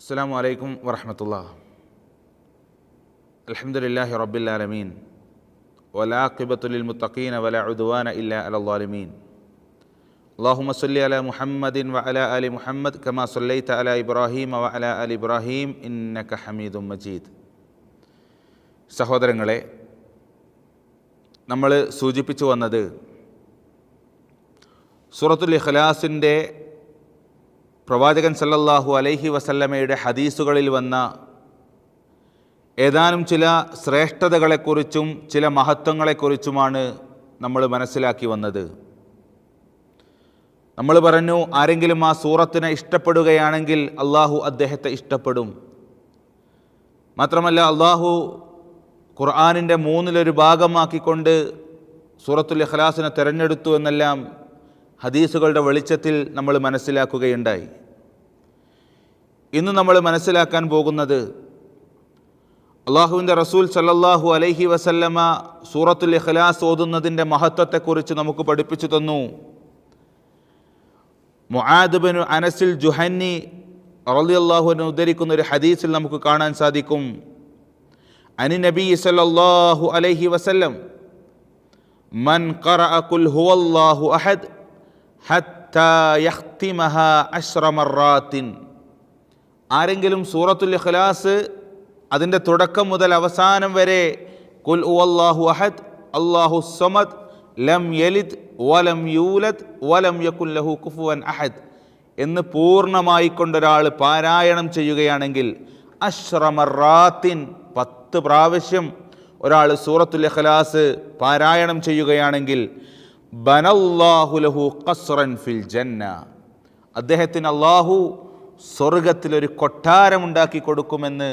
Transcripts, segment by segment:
അസ്സാം വലൈക്കും വറഹമത്തുള്ള. അലഹമുല്ലാഹി റബ്ബില്ലാലമീൻ വലാഖിബത്തുലിൽ മുത്തഖീൻ വല ഉദ്വാന ഇല്ല അലമീൻ അള്ളാഹുമ സല്ലി അല മുഹമ്മദിൻ വ അല അലി മുഹമ്മദ് കമാ സൊല്ലൈത്ത അല ഇബ്രാഹിം വ അല അലി ഇബ്രാഹിം ഇന്നക ഹമീദും മജീദ്. സഹോദരങ്ങളെ നമ്മൾ സൂചിപ്പിച്ചു വന്നത് സൂറത്തുൽ ഇഖ്ലാസിന്റെ പ്രവാചകൻ സല്ലല്ലാഹു അലൈഹി വസല്ലമയുടെ ഹദീസുകളിൽ വന്ന ഏതാനും ചില ശ്രേഷ്ഠതകളെക്കുറിച്ചും ചില മഹത്വങ്ങളെക്കുറിച്ചുമാണ് നമ്മൾ മനസ്സിലാക്കി വന്നത്. നമ്മൾ പറഞ്ഞു ആരെങ്കിലും ആ സൂറത്തിനെ ഇഷ്ടപ്പെടുകയാണെങ്കിൽ അള്ളാഹു അദ്ദേഹത്തെ ഇഷ്ടപ്പെടും. മാത്രമല്ല അള്ളാഹു ഖുർആാനിന്റെ മൂന്നിലൊരു ഭാഗമാക്കിക്കൊണ്ട് സൂറത്തുൽ ഇഖ്ലാസിനെ തിരഞ്ഞെടുത്തു എന്നെല്ലാം ഹദീസുകളുടെ വെളിച്ചത്തിൽ നമ്മൾ മനസ്സിലാക്കുകയുണ്ടായി. ഇന്ന് നമ്മൾ മനസ്സിലാക്കാൻ പോകുന്നത് അള്ളാഹുവിന്റെ റസൂൽ സല്ലല്ലാഹു അലൈഹി വസല്ലമ സൂറത്തുൽ ഇഖ്ലാസ് ഓതുന്നതിന്റെ മഹത്വത്തെക്കുറിച്ച് നമുക്ക് പഠിപ്പിച്ചു തന്നു. മുആദ്ബിനു അനസിൽ ജുഹന്നി റളിയല്ലാഹുവിനെ ഉദ്ധരിക്കുന്ന ഒരു ഹദീസിൽ നമുക്ക് കാണാൻ സാധിക്കും. അനി നബി സല്ലല്ലാഹു അലൈഹി വസല്ലം മൻ ഖറഅ ഖുൽ ഹുവല്ലാഹു അഹദ് ഹത്താ യഖ്തിമഹ അശ്റ മറാത്തിൻ. ആരെങ്കിലും സൂറത്തുൽ ഇഖ്ലാസ് അതിന്റെ തുടക്കം മുതൽ അവസാനം വരെ കുൽ അള്ളാഹു അഹദ് അള്ളാഹു സമദ് ലം യലിദ് വലം യൂലദ് വലം യകുൽ ലഹു കുഫുവൻ അഹദ് എന്ന് പൂർണമായി കൊണ്ടൊരാൾ പാരായണം ചെയ്യുകയാണെങ്കിൽ അശ്രമറാത്തിൻ പത്ത് പ്രാവശ്യം ഒരാൾ സൂറത്തുൽ ഇഖ്ലാസ് പാരായണം ചെയ്യുകയാണെങ്കിൽ ബനല്ലാഹു കസ്റൻ ഫിൽ ജന്ന. അദ്ദേഹത്തിന് അള്ളാഹു സ്വർഗത്തിലൊരു കൊട്ടാരമുണ്ടാക്കി കൊടുക്കുമെന്ന്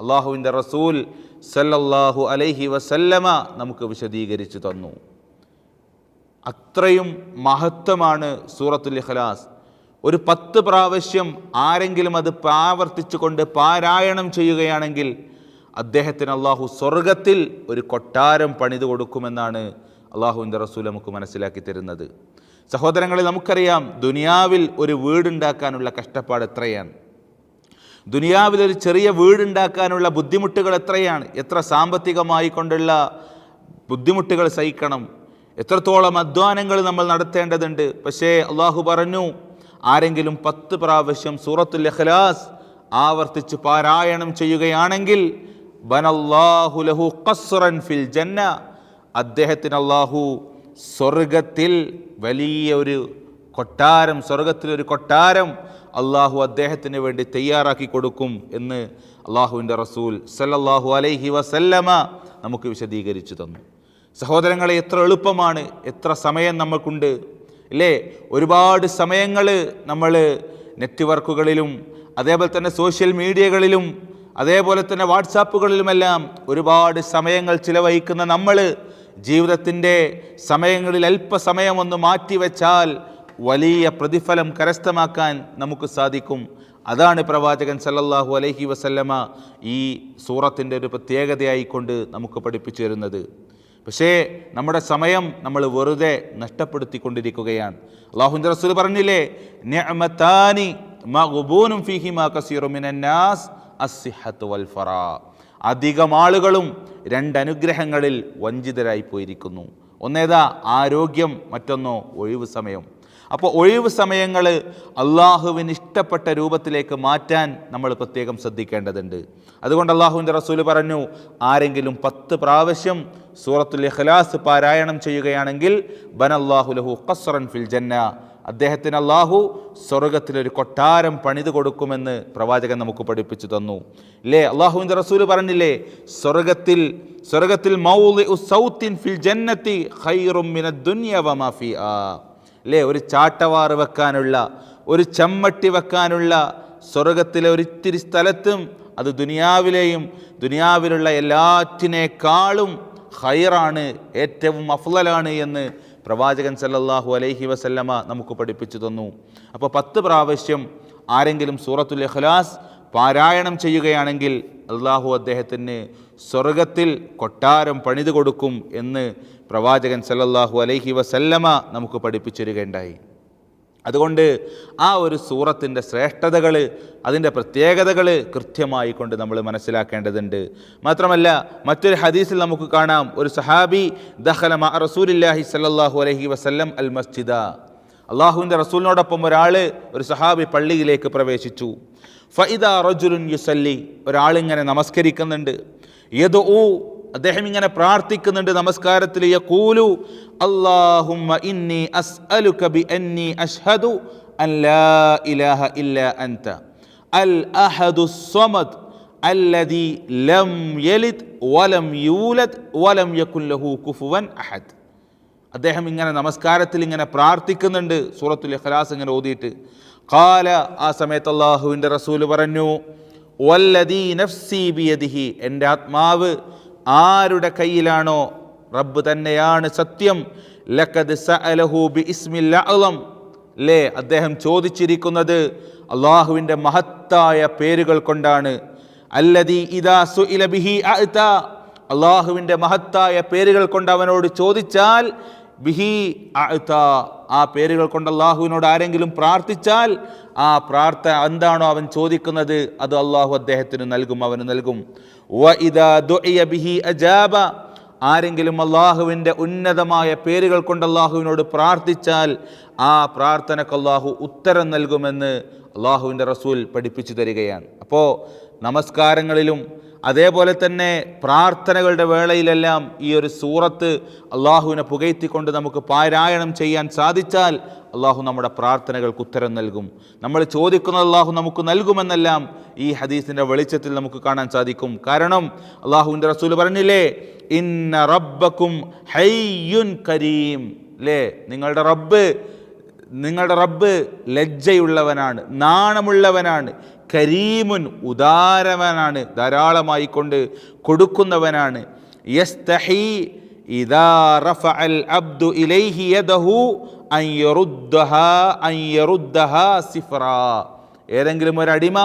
അള്ളാഹുവിന്റെ റസൂൽ സല്ലല്ലാഹു അലൈഹി വസല്ലമ നമുക്ക് വിശദീകരിച്ചു തന്നു. അത്രയും മഹത്വമാണ് സൂറത്തുൽ ഇഖ്ലാസ്. ഒരു പത്ത് പ്രാവശ്യം ആരെങ്കിലും അത് ആവർത്തിച്ചുകൊണ്ട് പാരായണം ചെയ്യുകയാണെങ്കിൽ അദ്ദേഹത്തിന് അള്ളാഹു സ്വർഗത്തിൽ ഒരു കൊട്ടാരം പണിതു കൊടുക്കുമെന്നാണ് അള്ളാഹുവിന്റെ റസൂൽ നമുക്ക് മനസ്സിലാക്കി തരുന്നത്. സഹോദരങ്ങളെ നമുക്കറിയാം ദുനിയാവിൽ ഒരു വീടുണ്ടാക്കാനുള്ള കഷ്ടപ്പാട് എത്രയാണ്. ദുനിയാവിൽ ഒരു ചെറിയ വീടുണ്ടാക്കാനുള്ള ബുദ്ധിമുട്ടുകൾ എത്രയാണ്. എത്ര സാമ്പത്തികമായി കൊണ്ടുള്ള ബുദ്ധിമുട്ടുകൾ സഹിക്കണം. എത്രത്തോളം അധ്വാനങ്ങൾ നമ്മൾ നടത്തേണ്ടതുണ്ട്. പക്ഷേ അള്ളാഹു പറഞ്ഞു ആരെങ്കിലും പത്ത് പ്രാവശ്യം സൂറത്തുൽ ഇഖ്ലാസ് ആവർത്തിച്ച് പാരായണം ചെയ്യുകയാണെങ്കിൽ ബനല്ലാഹു ലഹു ഖസ്റൻ ഫിൽ ജന്ന അദ്ദേഹത്തിന് അള്ളാഹു സ്വർഗത്തിൽ വലിയ ഒരു കൊട്ടാരം സ്വർഗത്തിലൊരു കൊട്ടാരം അള്ളാഹു അദ്ദേഹത്തിന് വേണ്ടി തയ്യാറാക്കി കൊടുക്കും എന്ന് അള്ളാഹുവിന്റെ റസൂൽ സല്ലല്ലാഹു അലൈഹി വസല്ലമ നമുക്ക് വിശദീകരിച്ചു തന്നു. സഹോദരങ്ങളെ എത്ര എളുപ്പമാണ് എത്ര സമയം നമുക്കുണ്ട് അല്ലേ? ഒരുപാട് സമയങ്ങൾ നമ്മൾ നെറ്റ്വർക്കുകളിലും അതേപോലെ തന്നെ സോഷ്യൽ മീഡിയകളിലും അതേപോലെ തന്നെ വാട്സാപ്പുകളിലുമെല്ലാം ഒരുപാട് സമയങ്ങൾ ചിലവഹിക്കുന്ന നമ്മൾ ജീവിതത്തിന്റെ സമയങ്ങളിൽ അല്പസമയം ഒന്ന് മാറ്റിവെച്ചാൽ വലിയ പ്രതിഫലം കരസ്ഥമാക്കാൻ നമുക്ക് സാധിക്കും. അതാണ് പ്രവാചകൻ സല്ലല്ലാഹു അലൈഹി വസല്ലമ ഈ സൂറത്തിന്റെ ഒരു പ്രത്യേകതയായിക്കൊണ്ട് നമുക്ക് പഠിപ്പിച്ചു തരുന്നത് പക്ഷേ നമ്മുടെ സമയം നമ്മൾ വെറുതെ നഷ്ടപ്പെടുത്തിക്കൊണ്ടിരിക്കുകയാണ്. അള്ളാഹുന്റെ റസൂൽ പറഞ്ഞില്ലേ ഫീഹിമാ കസീറു മിനന്നാസ് അസ്സിഹത്ത് വൽ ഫറാ. അധികം ആളുകളും രണ്ടനുഗ്രഹങ്ങളിൽ വഞ്ചിതരായി പോയിരിക്കുന്നു ഒന്നേതാ ആരോഗ്യം മറ്റൊന്നോ ഒഴിവ് സമയം. അപ്പോൾ ഒഴിവ് സമയങ്ങൾ അള്ളാഹുവിന് ഇഷ്ടപ്പെട്ട രൂപത്തിലേക്ക് മാറ്റാൻ നമ്മൾ പ്രത്യേകം ശ്രദ്ധിക്കേണ്ടതുണ്ട്. അതുകൊണ്ട് അള്ളാഹുവിന്റെ റസൂൽ പറഞ്ഞു ആരെങ്കിലും പത്ത് പ്രാവശ്യം സൂറത്തുൽ ഇഖ്ലാസ് പാരായണം ചെയ്യുകയാണെങ്കിൽ ബൻ അള്ളാഹു ലഹു ഖസ്റൻ ഫിൽ ജന്ന അദ്ദേഹത്തിന് അള്ളാഹു സ്വർഗത്തിലൊരു കൊട്ടാരം പണിത് കൊടുക്കുമെന്ന് പ്രവാചകൻ നമുക്ക് പഠിപ്പിച്ചു തന്നു. ഇല്ലേ അള്ളാഹുവിന്റെ റസൂൽ പറഞ്ഞില്ലേ? സ്വർഗത്തിൽ സ്വർഗത്തിൽ സൗത്തിൻ ഫിൽ ജന്നത്തി ഖൈറും മിന ദുനിയ വമാ ഫി ആ അല്ലേ ഒരു ചാട്ടവാറ് വെക്കാനുള്ള ഒരു ചമ്മട്ടി വെക്കാനുള്ള സ്വർഗത്തിലെ ഒരിത്തിരി സ്ഥലത്തും അത് ദുനിയാവിലെയും ദുനിയാവിലുള്ള എല്ലാറ്റിനേക്കാളും ഹൈറാണ് ഏറ്റവും അഫ്ലലാണ് എന്ന് പ്രവാചകൻ സല്ലല്ലാഹു അലൈഹി വസല്ലമ നമുക്ക് പഠിപ്പിച്ചു തന്നു. അപ്പോൾ പത്ത് പ്രാവശ്യം ആരെങ്കിലും സൂറത്തുൽ ഇഖ്ലാസ് പാരായണം ചെയ്യുകയാണെങ്കിൽ അള്ളാഹു അദ്ദേഹത്തിന് സ്വർഗത്തിൽ കൊട്ടാരം പണിതു കൊടുക്കും എന്ന് പ്രവാചകൻ സല്ലല്ലാഹു അലൈഹി വസല്ലമ നമുക്ക് പഠിപ്പിച്ചു തരികയുണ്ടായി അതുകൊണ്ട് ആ ഒരു സൂറത്തിന്റെ ശ്രേഷ്ഠതകൾ അതിന്റെ പ്രത്യേകതകൾ കൃത്യമായി കൊണ്ട് നമ്മൾ മനസ്സിലാക്കേണ്ടതുണ്ട്. മാത്രമല്ല മറ്റൊരു ഹദീസിൽ നമുക്ക് കാണാം. ഒരു സഹാബി ദഹല റസൂലില്ലാഹി സല്ലാഹു അലഹി വസല്ലം അൽ മസ്ജിദ. അള്ളാഹുവിന്റെ റസൂലിനോടൊപ്പം ഒരാൾ ഒരു സഹാബി പള്ളിയിലേക്ക് പ്രവേശിച്ചു. ഫൈദ റജുലുൻ യുസല്ലി ഒരാളിങ്ങനെ നമസ്കരിക്കുന്നുണ്ട്. യദു അദ്ദേഹം ഇങ്ങനെ പ്രാർത്ഥിക്കുന്നുണ്ട് നമസ്കാരത്തിൽ യഖൂലു അല്ലാഹുമ്മ ഇന്നി അസ്അലുക ബി അന്നി അഷ്ഹദു അൻ ലാ ഇലാഹ ഇല്ല അൻത. അൽ അഹദു സ്വമദ് അല്ലദി ലം യലിദ് വലം യൂലദ് വലം യകുല്ലഹു കുഫുവൻ അഹദ്. അദ്ദേഹം ഇങ്ങനെ നമസ്കാരത്തിൽ ഇങ്ങനെ പ്രാർത്ഥിക്കുന്നുണ്ട്. സൂറത്തുൽ ഇഖ്ലാസ് ഇങ്ങനെ ഓതിയിട്ട് കാല ആ സമയത്ത് അള്ളാഹുവിന്റെ റസൂൽ പറഞ്ഞു വല്ലദീ നഫ്സി ബിയദിഹി എന്റെ ആത്മാവ് ആരുടെ കയ്യിലാണോ? റബ്ബ് തന്നെയാണ് സത്യം. ലക്കത് സഅലഹു ബി ഇസ്മിൽ അഅളം ലേ അദ്ദേഹം ചോദിച്ചിരിക്കുന്നത് അള്ളാഹുവിന്റെ മഹത്തായ പേരുകൾ കൊണ്ടാണ്. അല്ലതി ഇദാ സുഇല ബിഹി അഅത. അള്ളാഹുവിന്റെ മഹത്തായ പേരുകൾ കൊണ്ട് അവനോട് ചോദിച്ചാൽ ബിഹി അഅത. ആ പേരുകൾ കൊണ്ട് അള്ളാഹുവിനോട് ആരെങ്കിലും പ്രാർത്ഥിച്ചാൽ ആ പ്രാർത്ഥന എന്താണോ അവൻ ചോദിക്കുന്നത് അത് അള്ളാഹു അദ്ദേഹത്തിന് നൽകും അവന് നൽകും. അജാബ. ആരെങ്കിലും അള്ളാഹുവിന്റെ ഉന്നതമായ പേരുകൾ കൊണ്ട് അള്ളാഹുവിനോട് പ്രാർത്ഥിച്ചാൽ ആ പ്രാർത്ഥനക്ക് അള്ളാഹു ഉത്തരം നൽകുമെന്ന് അള്ളാഹുവിന്റെ റസൂൽ പഠിപ്പിച്ചു തരികയാണ്. അപ്പോൾ നമസ്കാരങ്ങളിലും അതേപോലെ തന്നെ പ്രാർത്ഥനകളുടെ വേളയിലെല്ലാം ഈ ഒരു സൂറത്ത് അള്ളാഹുവിനെ പുകഴ്ത്തിക്കൊണ്ട് നമുക്ക് പാരായണം ചെയ്യാൻ സാധിച്ചാൽ അള്ളാഹു നമ്മുടെ പ്രാർത്ഥനകൾക്ക് ഉത്തരം നൽകും. നമ്മൾ ചോദിക്കുന്ന അള്ളാഹു നമുക്ക് നൽകുമെന്നെല്ലാം ഈ ഹദീസിന്റെ വെളിച്ചത്തിൽ നമുക്ക് കാണാൻ സാധിക്കും. കാരണം അള്ളാഹുവിന്റെ റസൂൽ പറഞ്ഞില്ലേ ഇന്ന റബ്ബക്കും ഹയ്യുൻ കരീം. അല്ലേ നിങ്ങളുടെ റബ്ബ് നിങ്ങളുടെ റബ്ബ് ലജ്ജയുള്ളവനാണ് നാണമുള്ളവനാണ്. കരീമുൻ ഉദാരവനാണ് ധാരാളമായി കൊണ്ട് കൊടുക്കുന്നവനാണ്. യസ്തഹി ഇദാ റഫഅൽ അബ്ദു ഇലൈഹി യദഹു ഏതെങ്കിലും ഒരു അടിമ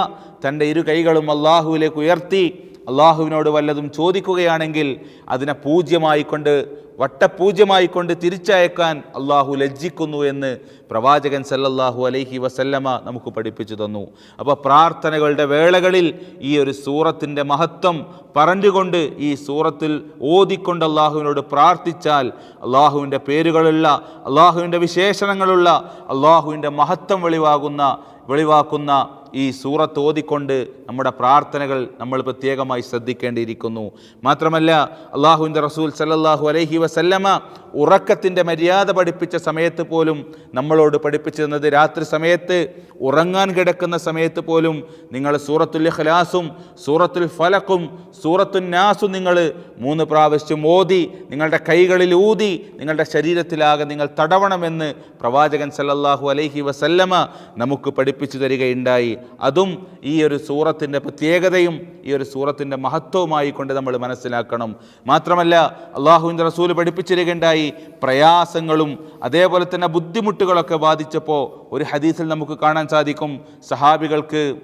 തന്റെ ഇരു കൈകളും അള്ളാഹുവിലേക്ക് ഉയർത്തി അള്ളാഹുവിനോട് വല്ലതും ചോദിക്കുകയാണെങ്കിൽ അതിനെ പൂജ്യമായിക്കൊണ്ട് വട്ടപൂജ്യമായിക്കൊണ്ട് തിരിച്ചയക്കാൻ അള്ളാഹു ലജ്ജിക്കുന്നു എന്ന് പ്രവാചകൻ സല്ലല്ലാഹു അലൈഹി വസല്ലമ നമുക്ക് പഠിപ്പിച്ചു തന്നു. അപ്പോൾ പ്രാർത്ഥനകളുടെ വേളകളിൽ ഈ ഒരു സൂറത്തിന്റെ മഹത്വം പറഞ്ഞുകൊണ്ട് ഈ സൂറത്തിൽ ഓതിക്കൊണ്ട് അള്ളാഹുവിനോട് പ്രാർത്ഥിച്ചാൽ അള്ളാഹുവിന്റെ പേരുകളുള്ള അള്ളാഹുവിന്റെ വിശേഷണങ്ങളുള്ള അള്ളാഹുവിന്റെ മഹത്വം വെളിവാകുന്ന വെളിവാക്കുന്ന ഈ സൂറത്ത് ഓതിക്കൊണ്ട് നമ്മുടെ പ്രാർത്ഥനകൾ നമ്മൾ പ്രത്യേകമായി ശ്രദ്ധിക്കേണ്ടിയിരിക്കുന്നു. മാത്രമല്ല അള്ളാഹുവിന്റെ റസൂൽ സല്ലാഹു അലൈഹി വസല്ലമ ഉറക്കത്തിന്റെ മര്യാദ പഠിപ്പിച്ച സമയത്ത് പോലും നമ്മളോട് പഠിപ്പിച്ചു തന്നത് രാത്രി സമയത്ത് ഉറങ്ങാൻ കിടക്കുന്ന സമയത്ത് പോലും നിങ്ങൾ സൂറത്തുൽ ഖലാസും സൂറത്തുൽ ഫലക്കും സൂറത്തുൽ നാസും നിങ്ങൾ മൂന്ന് പ്രാവശ്യം ഓതി നിങ്ങളുടെ കൈകളിൽ ഊതി നിങ്ങളുടെ ശരീരത്തിലാകെ നിങ്ങൾ തടവണമെന്ന് പ്രവാചകൻ സല്ലല്ലാഹു അലൈഹി വസല്ലമ നമുക്ക് പഠിപ്പിച്ചു തരികയുണ്ടായി. അതും ഈ ഒരു സൂറത്തിന്റെ പ്രത്യേകതയും ഈ ഒരു സൂറത്തിന്റെ മഹത്വവുമായി കൊണ്ട് നമ്മൾ മനസ്സിലാക്കണം. മാത്രമല്ല അള്ളാഹുവിന്റെ റസൂൽ പഠിപ്പിച്ചിരിക്കേണ്ടായി പ്രയാസങ്ങളും അതേപോലെ തന്നെ ബുദ്ധിമുട്ടുകളൊക്കെ ബാധിച്ചപ്പോൾ ഒരു ഹദീസിൽ നമുക്ക് കാണാൻ സാധിക്കും. സഹാബികൾക്ക്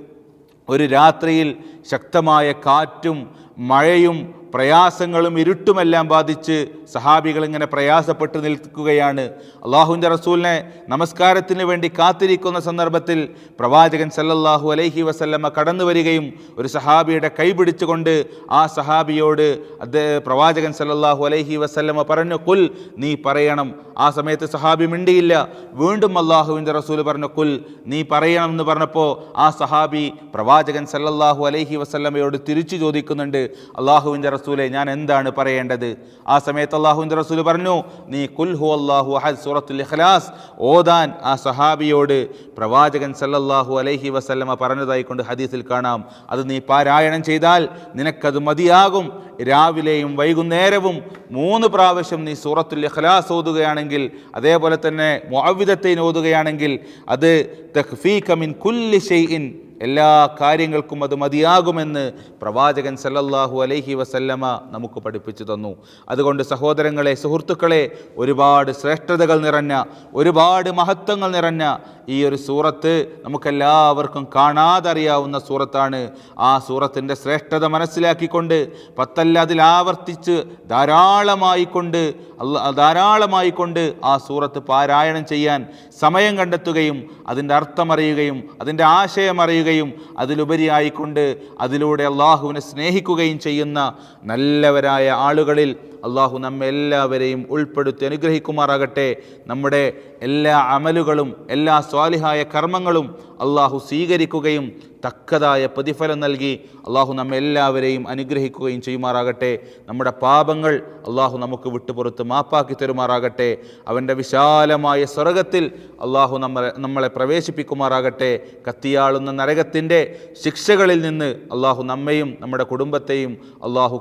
ഒരു രാത്രിയിൽ ശക്തമായ കാറ്റും മഴയും പ്രയാസങ്ങളും ഇരുട്ടുമെല്ലാം ബാധിച്ച് സഹാബികൾ ഇങ്ങനെ പ്രയാസപ്പെട്ട് നിൽക്കുകയാണ്. അള്ളാഹുവിന്റെ റസൂലിനെ നമസ്കാരത്തിന് വേണ്ടി കാത്തിരിക്കുന്ന സന്ദർഭത്തിൽ പ്രവാചകൻ സല്ലല്ലാഹു അലൈഹി വസല്ലമ്മ കടന്നു വരികയും ഒരു സഹാബിയുടെ കൈ പിടിച്ചുകൊണ്ട് ആ സഹാബിയോട് അദ്ദേഹം പ്രവാചകൻ സല്ലല്ലാഹു അലൈഹി വസല്ലമ്മ പറഞ്ഞു കുൽ നീ പറയണം. ആ സമയത്ത് സഹാബി മിണ്ടിയില്ല. വീണ്ടും അള്ളാഹുവിന്റെ റസൂൽ പറഞ്ഞു കുൽ നീ പറയണം എന്ന് പറഞ്ഞപ്പോൾ ആ സഹാബി പ്രവാചകൻ സല്ലല്ലാഹു അലൈഹി വസല്ലമ്മയോട് തിരിച്ചു ചോദിക്കുന്നുണ്ട്. അള്ളാഹുവിന്റെ റസൂലെ ഞാൻ എന്താണ് പറയേണ്ടത്? ആ സമയത്ത് അള്ളാഹുവിന്റെ റസൂൽ പറഞ്ഞു നീ കുൽഹു അള്ളാഹു അഹദ് സൂറത്തുൽ ഇഖ്ലാസ്. ഓതാൻ ആ സഹാബിയോട് പ്രവാചകൻ സല്ലല്ലാഹു അലൈഹി വസല്ലമ പറഞ്ഞതായി കൊണ്ട് ഹദീസിൽ കാണാം. അത് നീ പാരായണം ചെയ്താൽ നിനക്കത് മതിയാകും. രാവിലെയും വൈകുന്നേരവും മൂന്ന് പ്രാവശ്യം നീ സൂറത്തുൽ ഇഖ്ലാസ് ഓതുകയാണെങ്കിൽ അതേപോലെ തന്നെ മുഅവിദത്തൈൻ ഓതുകയാണെങ്കിൽ അത് തഖ്ഫീക മിൻ കുല്ലി ഷൈഇൻ എല്ലാ കാര്യങ്ങൾക്കും അത് മതിയാകുമെന്ന് പ്രവാചകൻ സല്ലല്ലാഹു അലൈഹി വസല്ലമ നമുക്ക് പഠിപ്പിച്ചു തന്നു. അതുകൊണ്ട് സഹോദരങ്ങളെ സുഹൃത്തുക്കളെ ഒരുപാട് ശ്രേഷ്ഠതകൾ നിറഞ്ഞ ഒരുപാട് മഹത്വങ്ങൾ നിറഞ്ഞ ഈ ഒരു സൂറത്ത് നമുക്കെല്ലാവർക്കും കാണാതറിയാവുന്ന സൂറത്താണ്. ആ സൂറത്തിന്റെ ശ്രേഷ്ഠത മനസ്സിലാക്കിക്കൊണ്ട് പത്തല്ല അതിൽ ആവർത്തിച്ച് ധാരാളമായി കൊണ്ട് അല്ല ധാരാളമായി കൊണ്ട് ആ സൂറത്ത് പാരായണം ചെയ്യാൻ സമയം കണ്ടെത്തുകയും അതിന്റെ അർത്ഥമറിയുകയും അതിന്റെ ആശയം അറിയുകയും അതിലുപരിയായിക്കൊണ്ട് അതിലൂടെ അള്ളാഹുവിനെ സ്നേഹിക്കുകയും ചെയ്യുന്ന നല്ലവരായ ആളുകളിൽ അള്ളാഹു നമ്മെ എല്ലാവരെയും ഉൾപ്പെടുത്തി അനുഗ്രഹിക്കുമാറാകട്ടെ. നമ്മുടെ എല്ലാ അമലുകളും എല്ലാ സ്വാലിഹായ കർമ്മങ്ങളും അള്ളാഹു സ്വീകരിക്കുകയും തക്കതായ പ്രതിഫലം നൽകി അള്ളാഹു നമ്മെ എല്ലാവരെയും അനുഗ്രഹിക്കുകയും ചെയ്യുമാറാകട്ടെ. നമ്മുടെ പാപങ്ങൾ അള്ളാഹു നമുക്ക് വിട്ടുപുറത്ത് മാപ്പാക്കി തരുമാറാകട്ടെ. അവന്റെ വിശാലമായ സ്വർഗത്തിൽ അള്ളാഹു നമ്മളെ നമ്മളെ പ്രവേശിപ്പിക്കുമാറാകട്ടെ. കത്തിയാളുന്ന നരകത്തിന്റെ ശിക്ഷകളിൽ നിന്ന് അള്ളാഹു നമ്മയും നമ്മുടെ കുടുംബത്തെയും അള്ളാഹു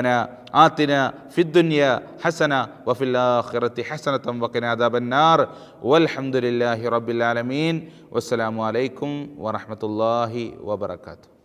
ربنا آتنا في الدنيا حسنة وفي الآخرة حسنة وقنا عذاب النار. والحمد لله رب العالمين. والسلام عليكم ورحمة الله وبركاته.